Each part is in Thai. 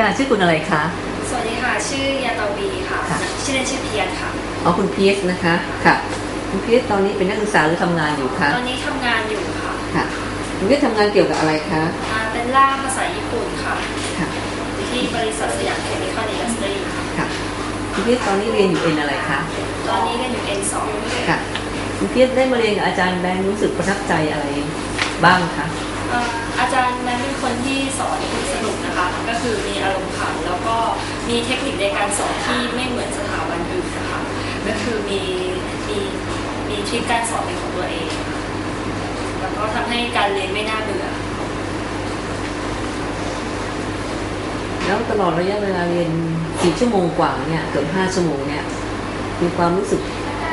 ค่ะ ชื่อคุณอะไรคะ สวัสดีค่ะ ชื่อยาตาวีค่ะค่ะชื่อเล่นชื่อเพียรค่ะ อ๋อ คุณพีเอสนะคะ ค่ะ คุณพีเอสตอนนี้เป็นนักศึกษาหรือทำงานอยู่คะ ตอนนี้ทำงานอยู่ค่ะ ค่ะ คุณพีเอสทำงานเกี่ยวกับอะไรคะอ่าเป็นล่ามภาษาญี่ปุ่นค่ะ ค่ะอยู่ที่บริษัทสยามเคมีคอลอินดัสทรีค่ะ ค่ะ คุณพีเอสตอนนี้เรียนอยู่เอ็นอะไรคะ ตอนนี้เรียนอยู่ N2 ค่ะ คุณพีเอสได้มาเรียนกับอาจารย์แบงค์รู้สึกประทับใจอะไรบ้างคะอ่าอาจารย์แมนเป็นคนที่สอนสนุกนะคะ ก็คือมีอารมณ์ขันแล้วก็ มีเทคนิคในการสอนที่ไม่เหมือนสถาบันอื่นนะคะก็คือมีมีมีทริคการสอนเป็นของตัวเอง แล้วก็ทำให้การเรียนไม่น่าเบื่อแล้วตลอดระยะเวลาเรียนสี่ชั่วโมงกว่าเนี่ยเกือบห้าชั่วโมงเนี่ยมีความรู้สึก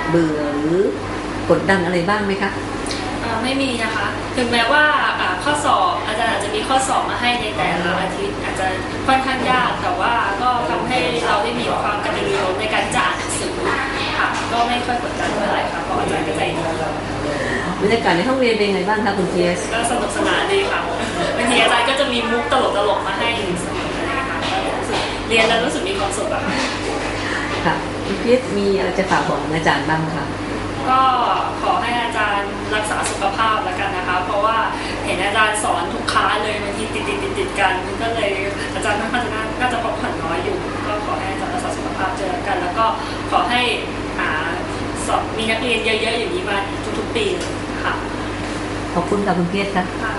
เบื่อหรือกดดันอะไรบ้างไหมคะอ่าไม่มีนะคะ ถึงแม้ว่าอ่าข้อสอบอาจารย์อาจจะมีข้อสอบมาให้ในแต่ละอาทิตย์อาจจะค่อนข้างยากแต่ ค่อยกดดันเท่าไหร่ค่ะเพราะอาจารย์ก็ใจดีบรรยากาศในห้องเรียนเป็นไงบ้างคะคุณพีเอสก็สนุกสนานดีค่ะบางทีอาจารย์ก็จะมีมุกตลกๆมาให้เสมออะไรอย่างเงี้ยค่ะก็รู้สึกเรียนแล้วรู้สึกมีความสุขอะค่ะค่ะคุณพีเอสมีอะไรจะฝากบอกอาจารย์บ้างคะก็ขอให้อาจารย์รักษาสุขภาพแล้วกันนะคะ เพราะว่าเห็นอาจารย์สอนทุกคลาสเลยบางทีติดติดติดติดๆกันก็เลยอาจารย์ค่อนข้างจะน่าน่าจะพักผ่อนน้อยอยู่ ก็ขอให้อาจารย์รักษาสุขภาพเจอกัน แล้วก็ขอให้หา สอบมีนักเรียนเยอะๆอย่างนี้มาทุกๆปีเลยค่ะ ขอบคุณค่ะคุณพีเอสค่ะค่ะ